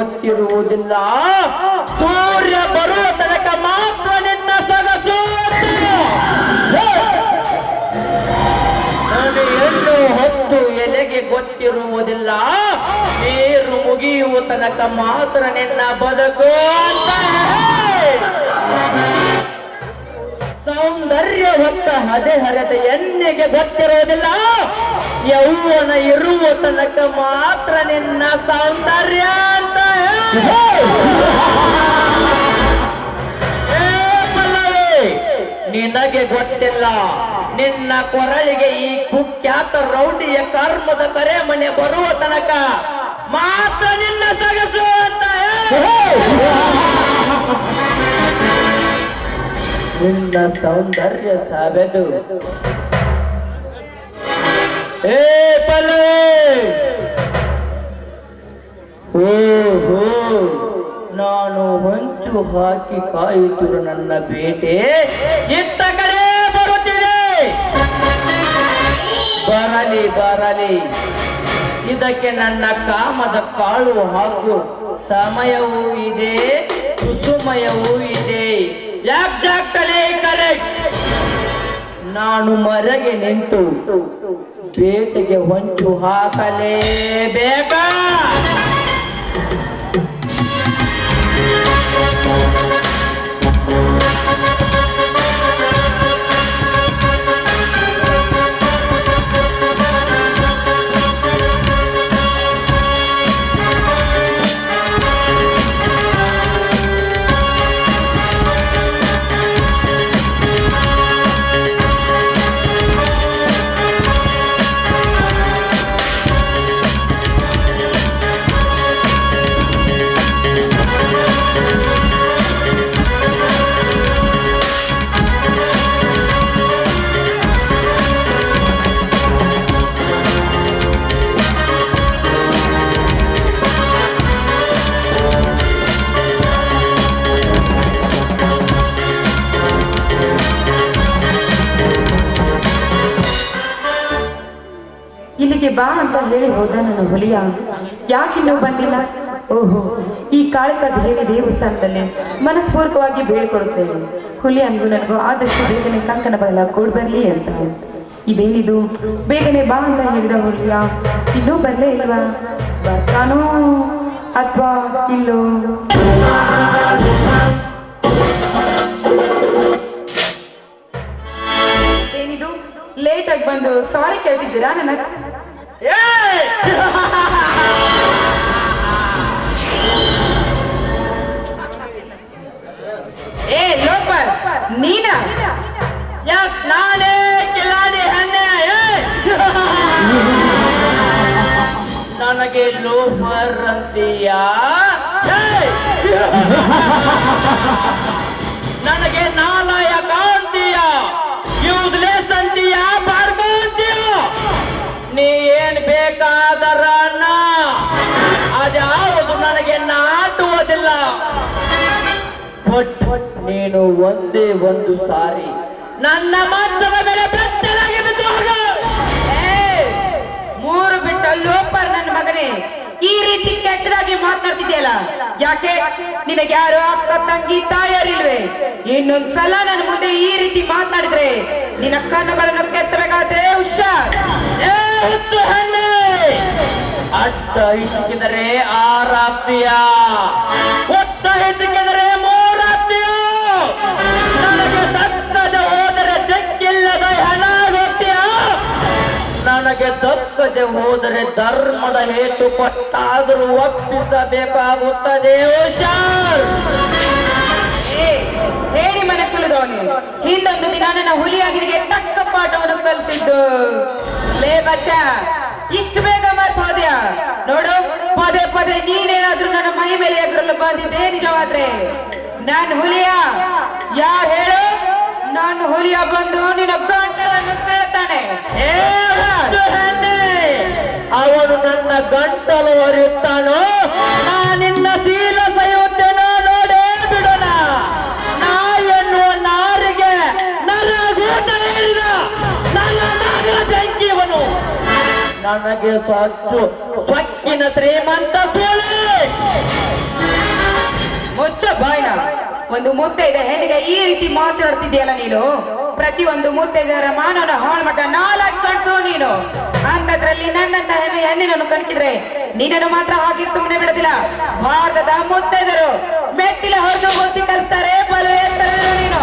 ಗೊತ್ತಿರುವುದಿಲ್ಲ. ಸೂರ್ಯ ಬರುವ ತನಕ ಮಾತ್ರ ನಿನ್ನ ಸೊಗಸು. ಹೆಣ್ಣು ಹೊತ್ತು ಎಲೆಗೆ ಗೊತ್ತಿರುವುದಿಲ್ಲ. ನೀರು ಮುಗಿಯುವ ತನಕ ಮಾತ್ರ ನಿನ್ನ ಬದುಕು ಸೌಂದರ್ಯ ಹೊತ್ತ ಹದೆ ಹರೆದ ಎಣ್ಣೆಗೆ ಗೊತ್ತಿರೋದಿಲ್ಲ ಯೌವನ ಇರುವ ತನಕ ಮಾತ್ರ ನಿನ್ನ ಸೌಂದರ್ಯ ಅಂತ. ನಿನಗೆ ಗೊತ್ತಿಲ್ಲ. ನಿನ್ನ ಕೊರಳಿಗೆ ಈ ಕುಖ್ಯಾತ ರೌಡಿಯ ಕರ್ಮದ ಕರೆ ಮನೆ ಬರುವ ತನಕ ಮಾತ್ರ ನಿನ್ನ ಸಗಸು ಅಂತ ನಿನ್ನ ಸೌಂದರ್ಯ ಸಾಬೆದು ಏ ಪಲ್ಲವಿ! ಓಹೋ, ನಾನು ಹೊಂಚು ಹಾಕಿ ಕಾಯುತ್ತಿರು ನನ್ನ ಬೇಟೆ ಇತ್ತ ಕಡೆ ಬರುತ್ತಿದೆ. ಬರಲಿ ಬರಲಿ. ಇದಕ್ಕೆ ನನ್ನ ಕಾಮದ ಕಾಳು ಹಾಕು ಸಮಯವೂ ಇದೆ, ಕುಸುಮಯವೂ ಇದೆ. ಕರೆಕ್ಟ್ ನಾನು ಮರೆಗೆ ನಿಂತು ಬೇಟೆಗೆ ಹೊಂಚು ಹಾಕಲೇಬೇಕಾ? ಇಲ್ಲಿಗೆ ಬಾ ಅಂತ ಹೇಳಿ ಹೋದ ನನ್ನ ಹುಲಿಯ. ಯಾಕಿನ್ನೂ ಬಂದಿಲ್ಲ? ಓಹೋ, ಈ ಕಾಳಿಕ ದೇವಿ ದೇವಸ್ಥಾನದಲ್ಲಿ ಮನಸ್ಪೂರ್ವಕವಾಗಿ ಬೇಡಿಕೊಡುತ್ತೇನೆ ಹುಲಿ ಅನ್ಗೂ ನನಗೂ ಆದಷ್ಟು ಬೇಗನೆ ಕಂಕನ ಬಲ ಕೂಡ್ ಬರ್ಲಿ ಅಂತ. ಇದೇನಿದು? ಬೇಗನೆ ಬಾ ಅಂತ ಹೇಳಿದ ಹುಲಿಯ. ಇನ್ನೂ ಬರಲೇ ಇಲ್ವಾ? ಬರ್ತಾನೋ ಅಥವಾ ಇಲ್ಲೋ? ಏನಿದು? ಲೇಟ್ ಆಗಿ ಬಂದು ಸಾರಿ ಕೇಳ್ತಿದ್ದೀರಾ ನನ್ನ 耶哈哈哈哈 ನೀನು ಒಂದೇ ಒಂದು ಸಾರಿ. ನನ್ನ ಮಾತದ ಮೇಲೆ ಬಿದ್ದು ಮೂರು ಬಿಟ್ಟ ಲೋಪರ್ ನನ್ನ ಮಗನೇ, ಈ ರೀತಿ ಕೆಟ್ಟದಾಗಿ ಮಾತನಾಡ್ತಿದ್ಯಲ್ಲ ಯಾಕೆ? ನಿನಗೆ ಯಾರು ಅಕ್ಕ, ತಂಗಿ ತಾಯರಿಲ್ವೇ ಇನ್ನೊಂದ್ ಸಲ ನನ್ನ ಮುಂದೆ ಈ ರೀತಿ ಮಾತಾಡಿದ್ರೆ ನಿನ್ನ ಕಣ್ಣುಗಳನ್ನು ಕೆತ್ತಬೇಕಾದ್ರೆ ಹುಷಾರ್. ಅಷ್ಟ ಹಿಡಿಸಿದರೆ ಒತ್ತ ಹಿಡಿಸಿದರೆ ಧರ್ಮದ ಹೇತು ಕೊಟ್ಟಾದರೂ ಒಪ್ಪಿಸಬೇಕಾಗುತ್ತದೆ ಹೇಳಿ ಮನೆ ಕುಲಿದವನು ಹಿಂದೊಂದು ದಿನ ನನ್ನ ಹುಲಿಯಾಗಿರಿಗೆ ತಕ್ಕ ಪಾಠವನ್ನು ಕಲ್ತಿದ್ದು ಲೇ ಬಚ್ಚ ಇಷ್ಟು ಬೇಗ ಮರ್ತು ಹೋದ್ಯಾ ನೋಡು ಪದೇ ಪದೇ ನೀನೇನಾದ್ರೂ ನನ್ನ ಮೈ ಮೇಲೆ ಎದುರಲು ಬಂದಿದ್ದೆ ನಿಜವಾದ್ರೆ. ನಾನು ಹುಲಿಯ ಯಾರು ಹೇಳು? ನಾನು ಹುಲಿಯ ಬಂದು ನಿನ್ನ ಗಂಟಲನ್ನು ಹೆಣ್ಣೆ, ಅವನು ನನ್ನ ಗಂಟಲು ನಾ ನಿನ್ನ ಶೀಲ ಸಯೋಧ್ಯ ನೋಡೇ ಬಿಡೋಣ. ನಾ ಎನ್ನುವ ನಾರಿಗೆ ನನ್ನ ನನಗೆ ಸ್ವಚ್ಚು ಸ್ವಕ್ಕಿನ ಶ್ರೀಮಂತ ಸೋಳೆ. ಒಂದು ಮುತ್ತೈದ ಹೆಣ್ಣಿಗೆ ಈ ರೀತಿ ಮಾತಾಡ್ತಿದ್ದೀಯಲ್ಲ ನೀನು? ಪ್ರತಿಯೊಂದು ಮುತ್ತೈದರ ಮಾನವನ ಹಾಳ್ಮಟ್ಟ ನಾಲ್ಕು ಕಟ್ಸು ನೀನು. ಅಂತದ್ರಲ್ಲಿ ನನ್ನಂತ ಹೆಣ್ಣು ಹೆಣ್ಣಿನನ್ನು ಕಣಕಿದ್ರೆ ನೀನನ್ನು ಮಾತ್ರ ಹಾಗೆ ಸುಮ್ಮನೆ ಬಿಡೋದಿಲ್ಲ. ಭಾರತದ ಮುತ್ತೈದರು ಮೆಟ್ಟಿಲ ಹೊರಗೆ ಹೋಗಿ ಕಲಿಸ್ತಾರೆ ಬಲು ಎತ್ತರವಿರು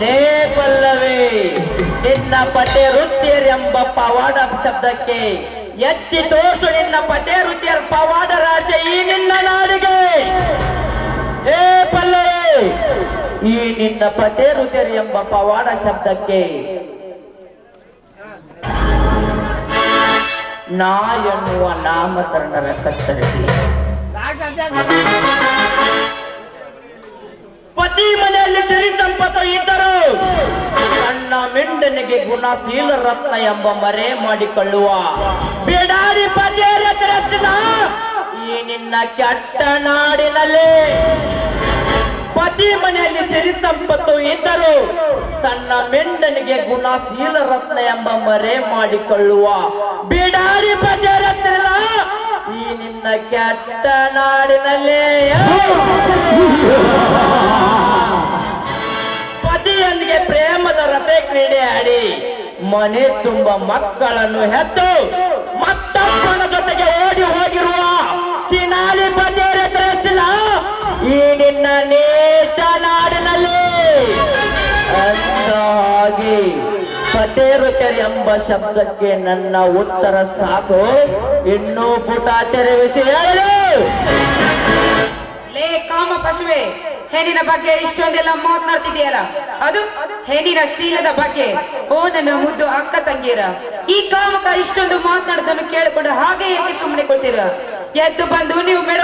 ಲೇ ನಿನ್ನ ಪಟೆ ವೃತ್ತಿಯರ್ ಎಂಬ ಪವಾಡ ಶಬ್ದಕ್ಕೆ ಎತ್ತಿ ತೋರಿಸು ನಿನ್ನ ಪಟೆ ವೃತ್ತಿಯರ್ ಪವಾಡ ರಾಜ ಈ ನಿನ್ನ ಈ ನಿನ್ನ ಪದೇ ರುದರಿ ಎಂಬ ಪವಾಡ ಶಬ್ದಕ್ಕೆ ನಾ ಎನ್ನುವ ನಾಮಕರಣರ ಕತ್ತರಿಸಿ. ಪತಿ ಮನೆಯಲ್ಲಿ ಸಿರಿ ಸಂಪತ್ತು ಇದ್ದರು ಸಣ್ಣ ಮೆಂಡನಿಗೆ ಗುಣಶೀಲ ರತ್ನ ಎಂಬ ಮರೆ ಮಾಡಿಕೊಳ್ಳುವ ಬಿಡಾರಿ ಪದೇ ತಿರಸ್ಸಿದ ಈ ನಿನ್ನ ಕೆಟ್ಟ ನಾಡಿನಲ್ಲಿ ಪತಿ ಮನೆಯಲ್ಲಿ ಸಿರಿ ಸಂಪತ್ತು ಇದ್ದರು ತನ್ನ ಮೆಂಡನಿಗೆ ಗುಣಶೀಲ ರತ್ನ ಎಂಬ ಮರೆ ಮಾಡಿಕೊಳ್ಳುವ ಬಿಡಾರಿ ಬಜರತ್ತಿಲ್ಲ ಈ ನಿನ್ನ ಕೆಟ್ಟ ನಾಡಿನಲ್ಲೇ. ಪತಿಯೊಂದಿಗೆ ಪ್ರೇಮದ ರಥೆ ಕ್ರೀಡೆ ಆಡಿ ಮನೆ ತುಂಬ ಮಕ್ಕಳನ್ನು ಹೆತ್ತು ಮತ್ತಪ್ಪನ ಜೊತೆಗೆ ಓಡಿ ಹೋಗಿರುವ ಚಿನಾಲಿ ತಿಳಿಸಿಲ್ಲ ಈ ನಿನ್ನ ನೇಚ ನಾಡಿನಲ್ಲಿ ಅಂತಾಗಿ ಪಟೇರುಚರಿ ಎಂಬ ಶಬ್ದಕ್ಕೆ ನನ್ನ ಉತ್ತರ ಸಾಕು. ಇನ್ನೂ ಪುಟ ತೆರವಿಸಿ ಲೇ ಕಾಮ ಪಶುವೆ, ಹೆಣ್ಣಿನ ಬಗ್ಗೆ ಇಷ್ಟೊಂದೆಲ್ಲ ಮಾತನಾಡ್ತಿದೆಯಲ್ಲ ಅದು ಹೆಣ್ಣಿನ ಶೀಲದ ಬಗ್ಗೆ. ಓ ನನ್ನ ಮುದ್ದು ಅಕ್ಕ ತಂಗಿಯರ. ಈ ಕಾಮಕ ಇಷ್ಟೊಂದು ಮಾತನಾಡೋದನ್ನು ಕೇಳಿಕೊಂಡು ಹಾಗೆ ಏಕೆ ಸುಮ್ಮನೆ ಕೊಡ್ತೀರ ಎದ್ದು ಬಂದು ನೀವು ಮೇಡಮ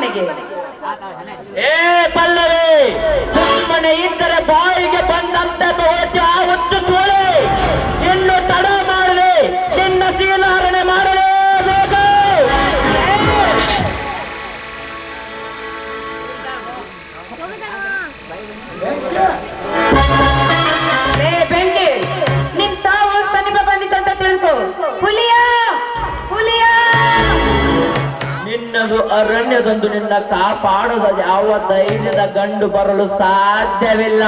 ಕಾಮಕನಿಗೆ ಏ ಪಲ್ಲವಿ ಸುಮ್ಮನೆ ಇದ್ದರೆ ಬಾಯಿಗೆ ಬಂದಂತೆ ತಗೋತಿ ನಿನ್ನದು ಅರಣ್ಯದೊಂದು ನಿನ್ನ ಕಾಪಾಡದ ಯಾವ ಧೈರ್ಯದ ಗಂಡು ಬರಲು ಸಾಧ್ಯವಿಲ್ಲ.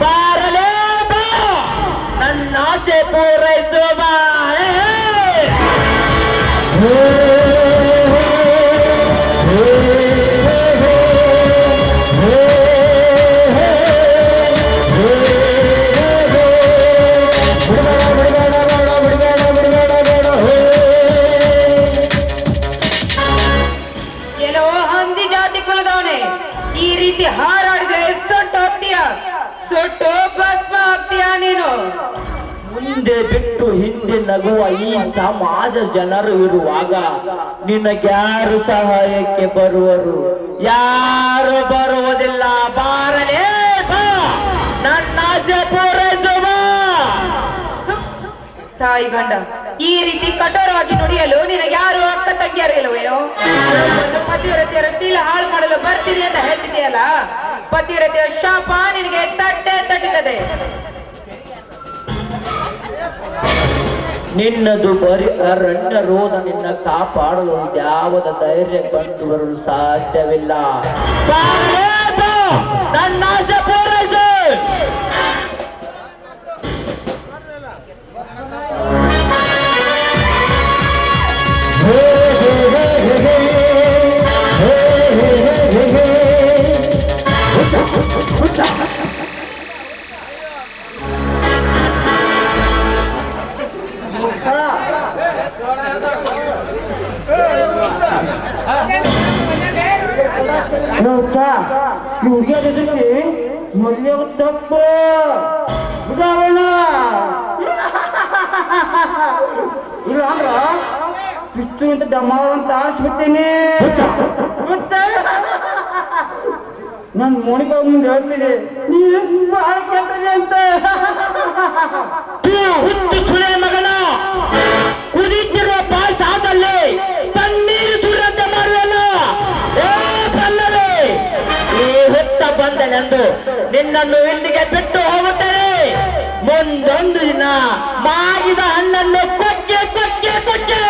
ಬಾರಲೇ ಬಾ! ನನ್ನ ಆಸೆ ಪೂರೈಸುವ ಮುಂದೆ ಬಿಟ್ಟು ಹಿಂದೆ ನಗುವ ಈ ಸಮಾಜ ಜನರು ಇರುವಾಗ ನಿನಗ್ಯಾರು ಸಹಾಯಕ್ಕೆ ಬರುವರು? ಯಾರು ಬರುವುದಿಲ್ಲ? ಬಾರಲೇ ನನ್ನ ಪೂರೈಸುವ! ತಾಯಿ ಗಂಡ, ಈ ರೀತಿ ಕಠೋರವಾಗಿ ನುಡಿಯಲು ನಿನಗೆ ಯಾರು ಅಕ್ಕ ತಂಗಿಯರು ಇಲ್ಲವೇನೋ ಒಂದು ಪತಿವ್ರತೆಯರ ಶೀಲ ಹಾಳು ಮಾಡಲು ಬರ್ತೀನಿ ಅಂತ ಹೇಳ್ತಿದೆಯಲ್ಲ ಪತಿವ್ರತೆಯ ಶಾಪ ನಿನಗೆ ತಟ್ಟೆ ತಟ್ಟುತ್ತದೆ ನಿನ್ನದು ಬರಿ ಅರಣ್ಯ ರೋಧ ನಿನ್ನ ಕಾಪಾಡಲು ಯಾವದ ಧೈರ್ಯ ಕಂಡು ಬರಲು ಸಾಧ್ಯವಿಲ್ಲ. ನನ್ನ ಆಸೆ ಪೂರೈಸು. ಹುಡುಗಿಯ ಜೊತೆ ಮದುವೆ ತಪ್ಪು ಇಲ್ಲ ಅಂದ್ರ ಇಷ್ಟು ಅಂತ ಡಮಾವ್ ಅಂತ ಆರಿಸ್ಬಿಡ್ತೀನಿ ನನ್ ಮೋನಿಕ ಮುಂದೆ ಹೇಳ್ತೀನಿ ನೀ ಬಹಳ ಕೆಟ್ಟದೆ ಅಂತ ನಿನ್ನನ್ನು ಇಲ್ಲಿಗೆ ಬಿಟ್ಟು ಹೋಗುತ್ತೇನೆ. ಮುಂದೊಂದು ದಿನ ಮಾಗಿದ ಹಣ್ಣನ್ನು ಕೊಕ್ಕೆ ಕೊಕ್ಕೆ ಕೊಕ್ಕೆ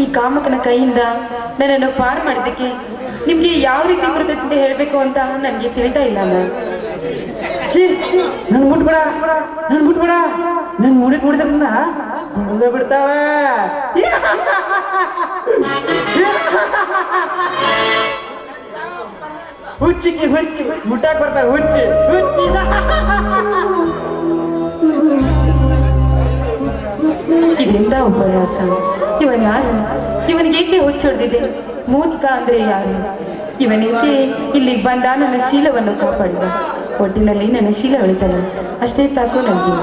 ಈ ಕಾಮಕನ ಕೈಯಿಂದ ನನ್ನನ್ನು ಪಾರು ಮಾಡಿದ್ದಕ್ಕೆ ನಿಮ್ಗೆ ಯಾವ ರೀತಿ ಕೃತಜ್ಞತೆ ಹೇಳ್ಬೇಕು ಅಂತ ನನ್ಗೆ ತಿಳಿತಾ ಇಲ್ಲ ನನ್ ಮುಟ್ಬೇಡ ನನ್ ಮುಟ್ಬೇಡ. ನನ್ ಮುಡಿಕ್ ಮುಡಿದ್ರನ್ನ ಮುಳ್ದ ಬಿಡ್ತಾವ ಹುಚ್ಚಿಗೆ ಹುಚ್ಚಿ ಮುಟ್ಟಾಕ್ ಬರ್ತಾವ ಹುಚ್ಚಿ ಹುಚ್ಚಿ. ಇದೆಂತ ಉಪನ್ಯಾಸ? ಇವನ್ ಯಾರು? ಇವನಿಗೆ ಏಕೆ ಹುಚ್ಚೊಡ್ದಿದೆ ಮೋನಿಕಾ ಅಂದ್ರೆ ಯಾರು? ಇವನೇಕೆ ಇಲ್ಲಿಗೆ ಬಂದ ನನ್ನ ಶೀಲವನ್ನು ಕಾಪಾಡಿದ. ಒಟ್ಟಿನಲ್ಲಿ ನನ್ನ ಶೀಲ ಉಳಿತಾನೆ. ಅಷ್ಟೇ ಸಾಕು ನನಗೆ